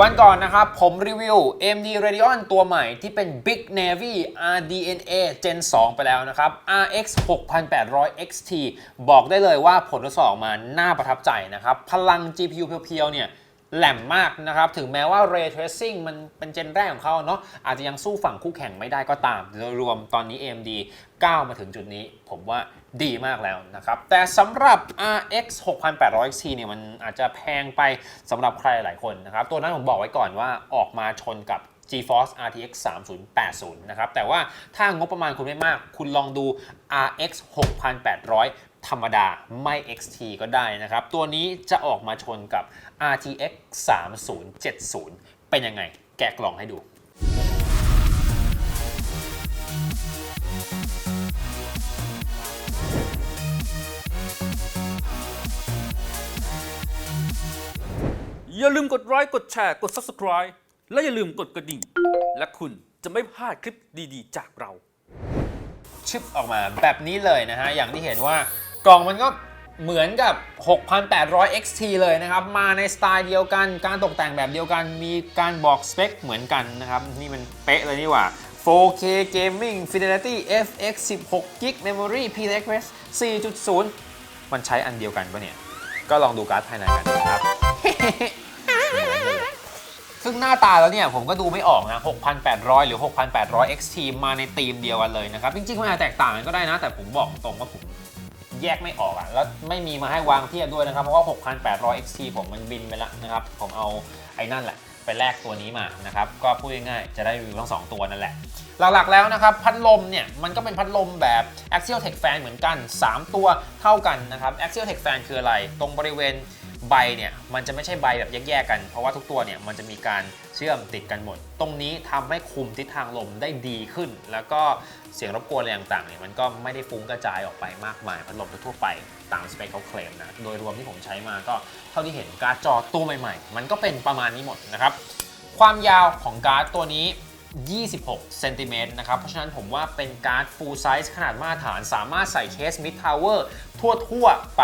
วันก่อนนะครับ ผมรีวิว AMD Radeon ตัวใหม่ที่เป็น Big Navy RDNA Gen 2 ไปแล้วนะครับ RX 6800 XT บอกได้เลยว่าผลทดสอบออกมาน่าประทับใจนะครับ พลัง GPU เพียวๆเนี่ย แหลมมากนะครับ ถึงแม้ว่า Ray Tracing มันเป็นเจนแรกของเขาเนาะอาจจะยังสู้ฝั่งคู่แข่งไม่ได้ก็ตามโดยรวมตอนนี้ AMD ก้าวมาถึงจุดนี้ ผมว่าดีมากแล้วนะครับ แต่สำหรับ RX 6800 XT เนี่ยมันอาจจะแพงไปสำหรับใครหลายคนนะครับ ตัวนั้นผมบอกไว้ก่อนว่าออกมาชนกับ GeForce RTX 3080 นะครับ แต่ว่าถ้างบประมาณคุณไม่มาก คุณลองดู RX 6800 ธรรมดาไม่ XT ก็ได้นะครับ ตัวนี้จะออกมาชนกับ RTX 3070 เป็นยังไง แกะกล่องให้ดูอย่าลืมกดไลค์กดแชร์ กด Subscribe และอย่าลืมกดกระดิ่ง และคุณจะไม่พลาดคลิปดีๆ จากเราชึบออกมาแบบนี้เลยนะฮะ อย่างที่เห็นว่า กล่องมันก็เหมือนกับ 6,800 XT เลยนะครับ มาในสไตล์เดียวกัน การตกแต่งแบบเดียวกัน มีการบอกสเปคเหมือนกันนะครับ นี่มันเป๊ะเลยนี่หว่า 4K Gaming Fidelity FX 16 GB Memory PCIe 4.0 มันใช้อันเดียวกันปะเนี่ย ก็ลองดูการ์ดภายในกันนะครับ ซึ่งหน้าตาแล้วเนี่ยผมก็ดูไม่ออกนะ 6,800 หรือ 6,800 XT มาในธีมเดียวกันเลยนะครับ จริงๆ มันอาจจะแตกต่างกันก็ได้นะ แต่ผมบอกตรงว่าผม แยกไม่ออกอะแล้วไม่มีมาให้วางเทียบด้วยนะครับ เพราะว่า 6,800 XT ผมมันบินไปแล้วนะครับ ผมเอาไอ้นั่นแหละ ไปแลกตัวนี้มานะครับ ก็พูดง่ายๆ จะได้รีวิวทั้ง 2 ตัวนั่นแหละ หลักๆแล้วนะครับ พัดลมเนี่ย มันก็เป็นพัดลมแบบ Axial Tech Fan เหมือนกัน 3 ตัวเท่ากันนะครับ Axial Tech Fan คืออะไร ตรงบริเวณ ใบเนี่ยมันจะไม่ใช่ใบแบบแยกๆกัน เพราะว่าทุกตัวเนี่ยมันจะมีการเชื่อมติดกันหมด ตรงนี้ทำให้คุมทิศทางลมได้ดีขึ้น แล้วก็เสียงรบกวนอะไรต่างๆเนี่ยมันก็ไม่ได้ฟุ้งกระจายออกไปมากมายพัดลมทั่วไปตามสเปคเขาเคลมนะ โดยรวมที่ผมใช้มาก็เท่าที่เห็นการ์ดจอตู้ใหม่ๆ มันก็เป็นประมาณนี้หมดนะครับ ความยาวของการ์ดตัวนี้ 26เซนติเมตรนะครับ เพราะฉะนั้นผมว่าเป็นการ์ด full size ขนาดมาตรฐานสามารถใส่เคส mid tower ทั่วๆไป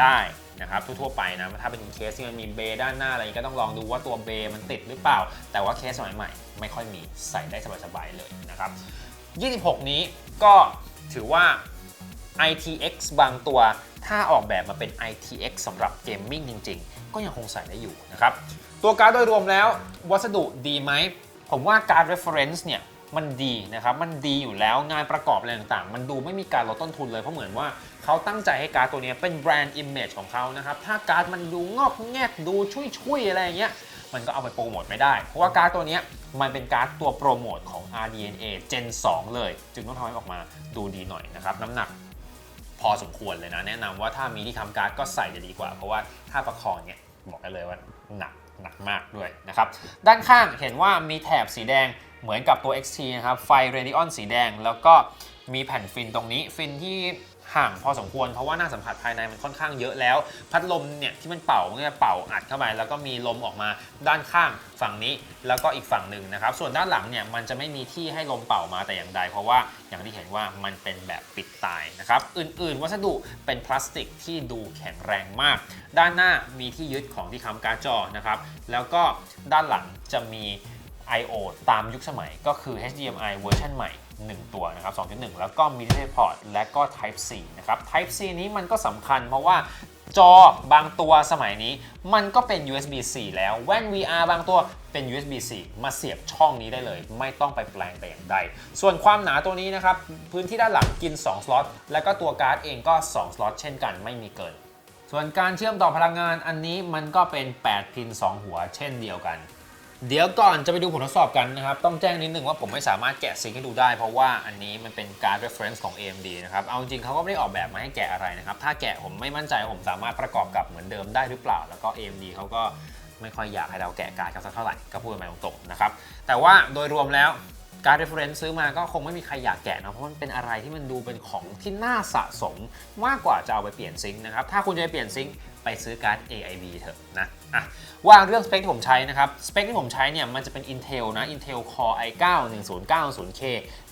ได้นะครับทั่วๆไปนะ ถ้าเป็นเคสที่มันมีเบย์ด้านหน้าอะไรก็ต้องลองดูว่าตัวเบย์มันติดหรือเปล่า แต่ว่าเคสสมัยใหม่ไม่ค่อยมีใส่ได้สบายๆเลยนะครับ 26 นี้ก็ถือว่า ITX บางตัวถ้าออกแบบมาเป็น ITX สำหรับเกมมิ่งจริง ๆ ก็ยังคงใส่ได้อยู่นะครับ ตัวการ์ดโดยรวมแล้ววัสดุดีไหม ผมว่าการ reference เนี่ยมันดีนะครับ มันดีอยู่แล้วงานประกอบอะไรต่างๆ มันดูไม่มีการลดต้นทุนเลยเพราะเหมือนว่าเขาตั้งใจให้การ์ดตัวนี้เป็นแบรนด์ image ของเขานะครับ ถ้าการ์ดมันดูงอกแงกดูชุยๆอะไรอย่างเงี้ย มันก็เอาไปโปรโมทไม่ได้ เพราะว่าการ์ดตัวนี้มันเป็นการ์ดตัวโปรโมทของ RDNA Gen 2 เลย จึงต้องทำให้ออกมาดูดีหน่อยนะครับ น้ำหนักพอสมควรเลยนะ แนะนำว่าถ้ามีที่ทำการ์ดก็ใส่จะดีกว่า เพราะว่าถ้าประคองเนี่ยบอกได้เลยว่าหนัก หนักมากด้วยนะครับ ด้านข้างเห็นว่ามีแถบสีแดงเหมือนกับตัว XT นะครับ ไฟเรดิออนสีแดง แล้วก็มีแผ่นฟินตรงนี้ ฟินที่ ห่างพอสมควร เพราะว่าหน้าสัมผัสภายในมันค่อนข้างเยอะแล้ว พัดลมเนี่ยที่มันเป่ามันก็จะเป่าอัดเข้าไปแล้วก็มีลมออกมาด้านข้างฝั่งนี้แล้วก็อีกฝั่งหนึ่งนะครับ ส่วนด้านหลังเนี่ยมันจะไม่มีที่ให้ลมเป่ามาแต่อย่างใด เพราะว่าอย่างที่เห็นว่ามันเป็นแบบปิดตายนะครับ อื่น ๆ วัสดุเป็นพลาสติกที่ดูแข็งแรงมาก ด้านหน้ามีที่ยึดของที่ค้ำการ์จอนะครับ แล้วก็ด้านหลังจะมี I/O ตามยุคสมัยก็คือ HDMI เวอร์ชันใหม่1 ตัวนะครับ 2.1 แล้วก็ Mini Port และก็ Type C นะครับ Type C นี้มันก็สำคัญเพราะว่าจอบางตัวสมัยนี้มันก็เป็น USB 4แล้วแว่น VR บางตัวเป็น USB 4มาเสียบช่องนี้ได้เลย ไม่ต้องไปแปลงแต่อย่างใด ส่วนความหนาตัวนี้นะครับ พื้นที่ด้านหลังกิน 2 สล็อต และก็ตัวการ์ดเองก็ 2 สล็อตเช่นกันไม่มีเกิน ส่วนการเชื่อมต่อพลังงานอันนี้มันก็เป็น 8 พิน 2 หัวเช่นเดียวกัน เดี๋ยวก่อนจะไปดูผลทดสอบกันนะครับ ต้องแจ้งนิดนึงว่าผมไม่สามารถแกะซิงค์ให้ดูได้ เพราะว่าอันนี้มันเป็นการ reference ของ AMD นะครับ เอาจริงเขาก็ไม่ได้ออกแบบมาให้แกะอะไรนะครับ ถ้าแกะผมไม่มั่นใจผมสามารถประกอบกับเหมือนเดิมได้หรือเปล่า แล้วก็ AMD เขาก็ไม่ค่อยอยากให้เราแกะการ์ดเขาสักเท่าไหร่ก็พูดไปตรงๆนะครับ แต่ว่าโดยรวมแล้วการ reference ซื้อมาก็คงไม่มีใครอยากแกะนะเพราะมันเป็นอะไรที่มันดูเป็นของที่น่าสะสมมากกว่าจะเอาไปเปลี่ยนซิงค์นะครับถ้าคุณจะไปเปลี่ยนซิงค์ ไปซื้อการ์ด AIB เถอะนะอะว่าเรื่องสเปคที่ผมใช้นะครับ สเปคที่ผมใช้เนี่ยมันจะเป็น Intel นะ Intel Core i9 1090K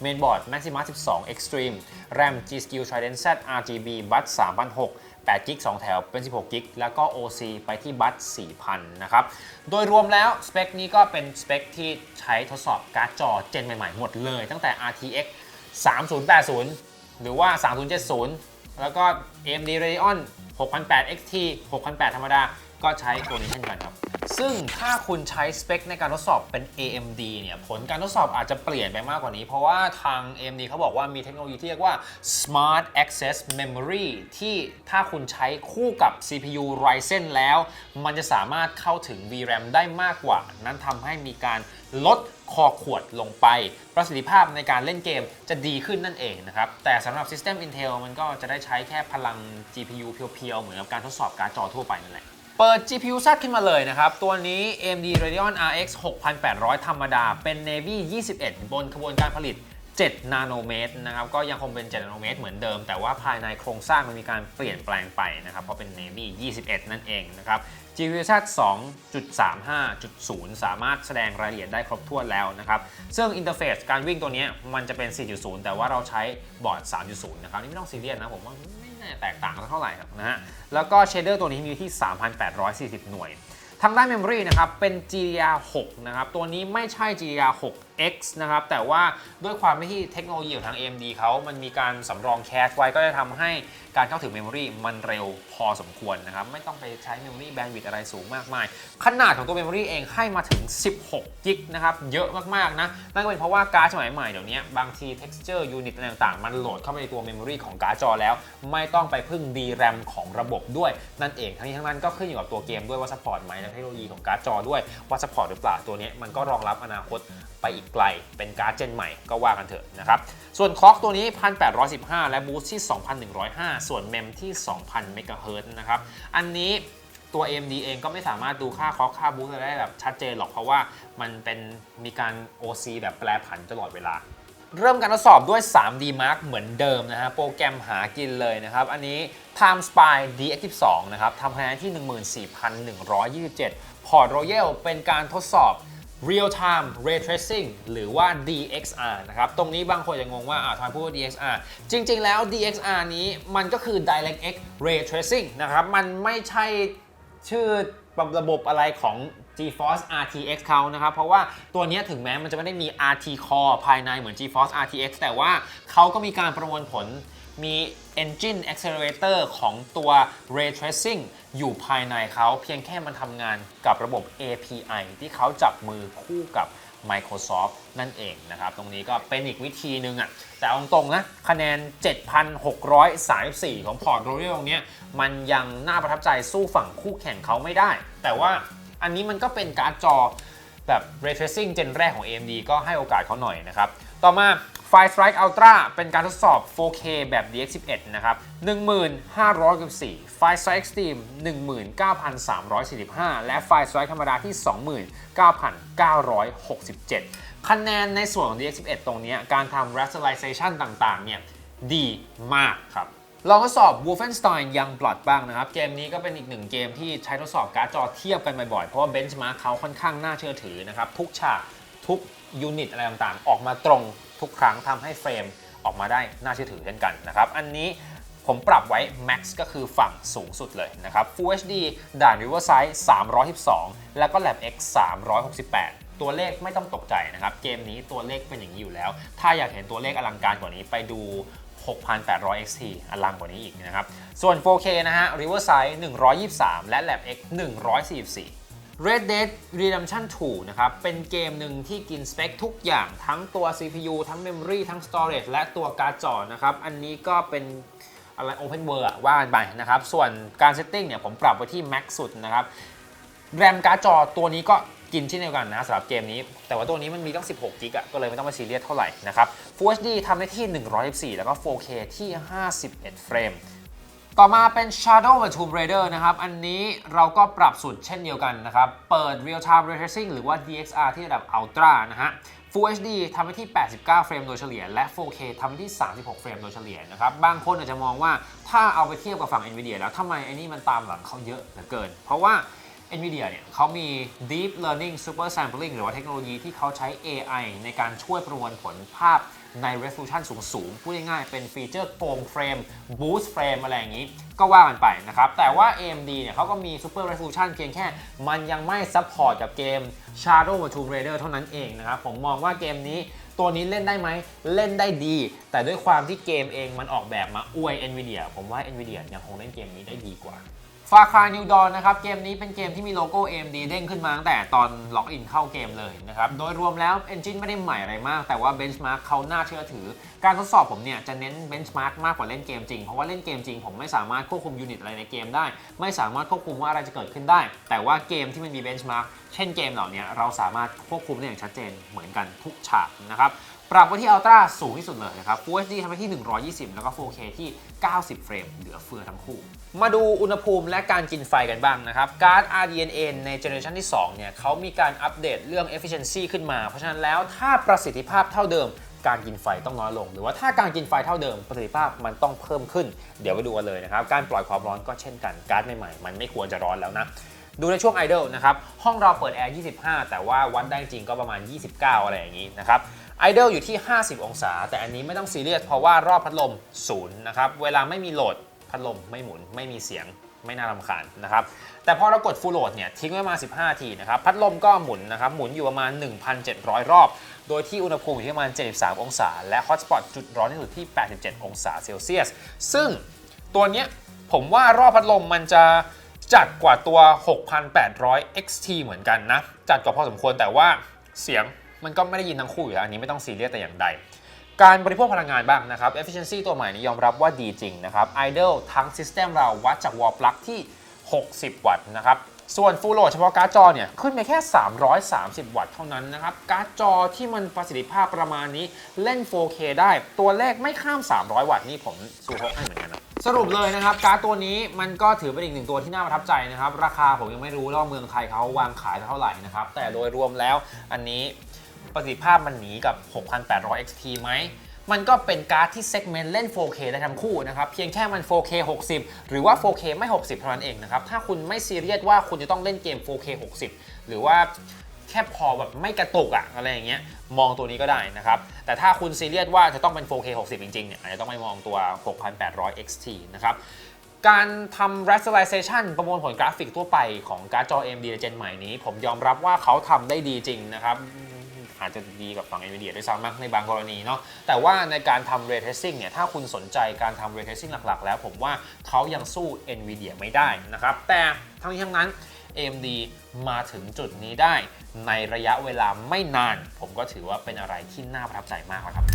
Mainboard Maxima 12 Extreme RAM G-Skill Trident Z RGB Bus 3006 8กิก2แถวเป็น 16กิกแล้วก็ OC ไปที่บัต4,000 นะครับ โดยรวมแล้วสเปคนี้ก็เป็นสเปคที่ใช้ทดสอบการ์ดจอเจนใหม่ๆ หมดเลย ตั้งแต่ RTX 3080 หรือว่า 3070 แล้วก็ AMD Radeon 6008 XT 6008 ธรรมดา ก็ใช้ตัวนี้เช่นกันครับ ซึ่งถ้าคุณใช้สเปคในการทดสอบเป็น AMD เนี่ย ผลการทดสอบอาจจะเปลี่ยนไปมากกว่านี้ เพราะว่าทาง AMD เขาบอกว่ามีเทคโนโลยีที่เรียกว่า Smart Access Memory ที่ถ้าคุณใช้คู่กับ CPU Ryzen แล้ว มันจะสามารถเข้าถึง VRAM ได้มากกว่า นั้นทำให้มีการลด คอขวดลงไป ประสิทธิภาพในการเล่นเกมจะดีขึ้นนั่นเองนะครับ แต่สำหรับ System Intel มันก็จะได้ใช้แค่พลัง GPU เพียวๆ เหมือนกับการทดสอบการ์ดจอทั่วไปนั่นแหละเปิด GPU ซัดขึ้นมาเลยนะครับ ตัวนี้ AMD Radeon RX 6800 ธรรมดา เป็น Navy 21 บนขบวนการผลิต 7 นาโนเมตรนะครับก็ยังคงเป็น 7 นาโนเมตรเหมือนเดิม แต่ว่าภายในโครงสร้างมันมีการเปลี่ยนแปลงไปนะครับเพราะเป็น Navy 21 นั่นเองนะครับ GPU Z 2.35.0 สามารถแสดงรายละเอียดได้ครบถ้วนแล้วนะครับซึ่งอินเทอร์เฟซการวิ่งตัวนี้มันจะเป็น 4.0 แต่ว่าเราใช้บอร์ด 3.0 นะครับนี่ไม่ต้องซีเรียสนะผมว่าไม่น่าแตกต่างกันเท่าไหร่นะฮะแล้วก็เชเดอร์ตัวนี้มีอยู่ที่ 3,840 หน่วยทางด้าน Memory นะครับเป็น GDDR6 นะครับตัวนี้ไม่ใช่ X นะครับ แต่ว่าด้วยความที่เทคโนโลยีของทาง AMD เขามันมีการสำรองแคชไว้ก็จะทำให้การเข้าถึง Memory มันเร็วพอสมควรนะครับ ไม่ต้องไปใช้ Memory Bandwidth อะไรสูงมากมาย ขนาดของตัว Memory เองให้มาถึง 16กิกนะครับ เยอะมาก ๆ นะ นั่นก็เป็นเพราะว่าการ์ดสมัยใหม่เดี๋ยวนี้บางที texture unit อะไรต่างๆ มันโหลดเข้าไปในตัว Memory ของการ์ดจอแล้ว ไม่ต้องไปพึ่ง DRAM ของระบบด้วย นั่นเองทั้งนี้ทั้งนั้นก็ขึ้นอยู่กับตัวเกมด้วยว่า support ไหมและเทคโนโลยีของการ์ดจอด้วยว่า support หรือเปล่าตัวนี้มันก็รองรับอนาคตไปอีกไกล เป็นการ์ดเจนใหม่ก็ว่ากันเถอะนะครับ ส่วนคล็อกตัวนี้ 1815 และบูสที่ 2105 ส่วนเมมที่2000เมกะเฮิรตซ์นะครับ อันนี้ตัว AMD เองก็ไม่สามารถดูค่าคล็อค่าบูสอะไรได้แบบชัดเจนหรอกเพราะว่ามันเป็นมีการ OC แบบแปรผันตลอดเวลา เริ่มการทดสอบด้วย 3D Mark เหมือนเดิมนะฮะโปรแกรมหากินเลยนะครับ อันนี้ Time Spy DX12 นะครับทำคะแนนที่ 14,127 Port Royal เป็นการทดสอบ Real Time Ray Tracing หรือว่า DXR นะครับ ตรงนี้บางคนจะงงว่าอ่าทำไมพูดว่า DXR จริง ๆ แล้ว DXR นี้มันก็คือ DirectX Ray Tracing นะครับ มันไม่ใช่ชื่อระบบอะไรของ GeForce RTX เขานะครับ เพราะว่าตัวนี้ถึงแม้มันจะไม่ได้มี RT Core ภายในเหมือน GeForce RTX แต่ว่าเขาก็มีการประมวลผล มี Engine Accelerator ของตัว Ray Tracing อยู่ภายในเขาเพียงแค่มันทำงานกับระบบ API ที่เขาจับมือคู่กับ Microsoft นั่นเองนะครับ ตรงนี้ก็เป็นอีกวิธีหนึ่งอะแต่เอาตรงๆนะคะแนน 7,634 ของพอร์ตโรเรียลตรงเนี้ยมันยังน่าประทับใจสู้ฝั่งคู่แข่งเขาไม่ได้ แต่ว่าอันนี้มันก็เป็นการ์ดจอแบบ Ray Tracing เจนแรกของ AMD ก็ให้โอกาสเขาหน่อยนะครับ ต่อมา Fire Strike Ultra เป็นการทดสอบ 4K แบบ DX11 นะครับ 1594 Fire Strike Extreme 19,345 และ Fire Strike ธรรมดาที่ 29,967 คะแนนในส่วนของ DX11 ตรงนี้การทำ rasterization ต่างๆ เนี่ยดีมากครับลองทดสอบ Wolfenstein Youngblood บ้างนะครับ เกมนี้ก็เป็นอีกหนึ่งเกมที่ใช้ทดสอบการ์ดจอเทียบกันบ่อยๆ เพราะว่าเบนช์มาร์คเขาค่อนข้างน่าเชื่อถือนะครับ ทุกฉาก ทุกยูนิตอะไรต่างๆ ออกมาตรงทุกครั้งทำให้เฟรมออกมาได้น่าเชื่อถือเช่นกันนะครับ อันนี้ผมปรับไว้ Max ก็คือฝั่งสูงสุดเลยนะครับ Full HD ด่าน Riverside 312 แล้วก็ Lab X 368 ตัวเลขไม่ต้องตกใจนะครับ เกมนี้ตัวเลขเป็นอย่างนี้อยู่แล้ว ถ้าอยากเห็นตัวเลขอลังการกว่านี้ไปดู 6,800 XT อลังกว่านี้อีกนะครับ ส่วน 4K นะฮะ Riverside 123 และ Lab X 144 Red Dead Redemption 2 นะครับ เป็นเกมหนึ่งที่กินสเปคทุกอย่างทั้งตัว CPU ทั้ง Memory ทั้ง Storage และตัวการ์ดจอนะครับ อันนี้ก็เป็นอะไร Open World ว่ากันไปนะครับ ส่วนการเซตติ้งเนี่ยผมปรับไว้ที่ Max สุดนะครับ แรมการ์ดจอตัวนี้ก็กินเช่นเดียวกันนะสำหรับเกมนี้ แต่ว่าตัวนี้มันมีตั้ง 16กิกะก็เลยไม่ต้องไปซีเรียสเท่าไหร่นะครับ Full HD ทำได้ที่ 114 แล้วก็ 4K ที่ 51 เฟรม ต่อมาเป็น Shadow of the Tomb Raider นะครับ อันนี้เราก็ปรับสุดเช่นเดียวกันนะครับ เปิด Real Time Ray Tracing หรือว่า DXR ที่ระดับ Ultra นะฮะ Full HD ทำไว้ที่ 89 เฟรมโดยเฉลี่ย และ 4K ทำไว้ที่ 36 เฟรมโดยเฉลี่ยนะครับ บางคนอาจจะมองว่าถ้าเอาไปเทียบกับฝั่ง Nvidia แล้วทำไมไอ้นี่มันตามหลังเขาเยอะเหลือเกิน เพราะว่า NVIDIA เนี่ยเขามี Deep Learning Super Sampling หรือว่าเทคโนโลยีที่เขาใช้ AI ในการช่วยประมวลผลภาพใน resolution สูงๆ พูดง่ายๆ เป็นฟีเจอร์โ o งเฟรม boost frame อะไรอย่างนี้ ก็ว่ากันไปนะครับ แต่ว่า AMD เนี่ยเขาก็มี Super Resolution เพียงแค่ มันยังไม่ซัพพอร์ตกับเกม Shadow of the Tomb Raider เท่านั้นเองนะครับ ผมมองว่าเกมนี้ตัวนี้เล่นได้ไหม เล่นได้ดี แต่ด้วยความที่เกมเองมันออกแบบมาอวย NVIDIA ผมว่า NVIDIA ยังคงเล่นเกมนี้ได้ดีกว่า ฟาคา New Dawn นะครับเกมนี้เป็นเกมที่มีโลโก้ AMD เด้งขึ้นมาตั้งแต่ตอนล็อกอินเข้าเกมเลยนะครับ โดยรวมแล้ว Engine ไม่ได้ใหม่อะไรมาก แต่ว่า Benchmark เขาน่าเชื่อถือ การทดสอบผมเนี่ยจะเน้น Benchmark มากกว่าเล่นเกมจริง เพราะว่าเล่นเกมจริงผมไม่สามารถควบคุมยูนิตอะไรในเกมได้ ไม่สามารถควบคุมว่าอะไรจะเกิดขึ้นได้ แต่ว่าเกมที่มันมี Benchmark เช่นเกมเหล่านี้เราสามารถควบคุมได้อย่างชัดเจนเหมือนกันทุกฉากนะครับ ปรับไว้ที่ Ultra สูงที่สุดเลยนะครับ Full HD ทำไว้ที่ 120 แล้วก็ 4K ที่ 90 เฟรม เหลือเฟือทั้งคู่ มาดูอุณหภูมิและการกินไฟกันบ้างนะครับ การ์ด RDNA ในเจเนอเรชันที่ 2 เนี่ยเขามีการอัปเดตเรื่อง efficiency ขึ้นมา เพราะฉะนั้นแล้วถ้าประสิทธิภาพเท่าเดิมการกินไฟต้องน้อยลง หรือว่าถ้าการกินไฟเท่าเดิมประสิทธิภาพมันต้องเพิ่มขึ้น เดี๋ยวไปดูกันเลยนะครับ การปล่อยความร้อนก็เช่นกัน การ์ดใหม่ๆ มันไม่ควรจะร้อนแล้วนะ ดูในช่วงไอด l นะครับ ห้องเราเปิดแอร์ 25 แต่ว่าวัดได้จริงก็ประมาณ 29 อะไรอย่างนี้นะครับไอด l อยู่ที่ 50 องศา แต่อันนี้ไม่ต้องซีเรียสเพราะว่ารอบพัดลมศูนย์นะครับเวลาไม่มีโหลดพัดลมไม่หมุนไม่มีเสียงไม่น่ารำคาญนะครับ แต่พอเรากด full load เนี่ยทิ้งไว้มา 15 ทีนะครับ พัดลมก็หมุนนะครับ หมุนอยู่ประมาณ 1,700 รอบ โดยที่อุณหภูมิอยู่ที่ประมาณ 73 องศา และ hotspot จุดร้อนที่สุดที่ 87 องศาเซลเซียส ซึ่งตัวเนี้ยผมว่ารอบพัดลมมันจะ จัดกว่าตัว 6,800 XT เหมือนกันนะ จัดกว่าพอสมควรแต่ว่าเสียงมันก็ไม่ได้ยินทั้งคู่อยู่แล้วอันนี้ไม่ต้องซีเรียสแต่อย่างใด การบริโภคพลังงานบ้างนะครับ efficiency ตัวใหม่นี้ยอมรับว่าดีจริงนะครับ idle ทั้ง system เราวัดจาก wall plug ที่ 60 วัตต์นะครับ ส่วน full load เฉพาะการ์ดจอเนี่ยขึ้นไปแค่ 330 วัตต์เท่านั้นนะครับ การ์ดจอที่มันประสิทธิภาพประมาณนี้เล่น 4K ได้ ตัวเลขไม่ข้าม 300 วัตต์นี่ผมสู้ฮกให้เหมือนกัน สรุปเลยนะครับ การ์ดตัวนี้มันก็ถือเป็นอีกหนึ่งตัวที่น่าประทับใจนะครับ ราคาผมยังไม่รู้ว่าเมืองไทยเขาวางขายเท่าไหร่นะครับ แต่โดยรวมแล้วอันนี้ประสิทธิภาพมันหนีกับ 6,800 XT ไหมมันก็เป็นการ์ดที่เซกเมนต์เล่น 4K ได้ทั้งคู่นะครับ เพียงแค่มัน 4K 60 หรือว่า 4K ไม่ 60 เท่านั้นเองนะครับ ถ้าคุณไม่ซีเรียสว่าคุณจะต้องเล่นเกม 4K 60 หรือว่า แค่พอแบบไม่กระตุกอะอะไรอย่างเงี้ยมองตัวนี้ก็ได้นะครับ แต่ถ้าคุณซีเรียสว่าจะต้องเป็น 4K 60 จริงๆเนี่ยอาจจะต้องไปมองตัว 6,800 XT นะครับการทำ rasterization ประมวลผลกราฟิกทั่วไปของการ์ดจอ AMD เจนใหม่นี้ ผมยอมรับว่าเขาทำได้ดีจริงนะครับ อาจจะดีกับฝั่ง NVIDIA ด้วยซ้ำมากในบางกรณีเนาะแต่ว่าในการทำ ray tracing เนี่ย ถ้าคุณสนใจการทำ ray tracing หลักๆ แล้ว ผมว่าเขายังสู้ NVIDIA ไม่ได้นะครับ แต่ทั้งนี้ทั้งนั้น AMD มาถึงจุดนี้ได้ ในระยะเวลาไม่นาน ผมก็ถือว่าเป็นอะไรที่น่าประทับใจมากครับ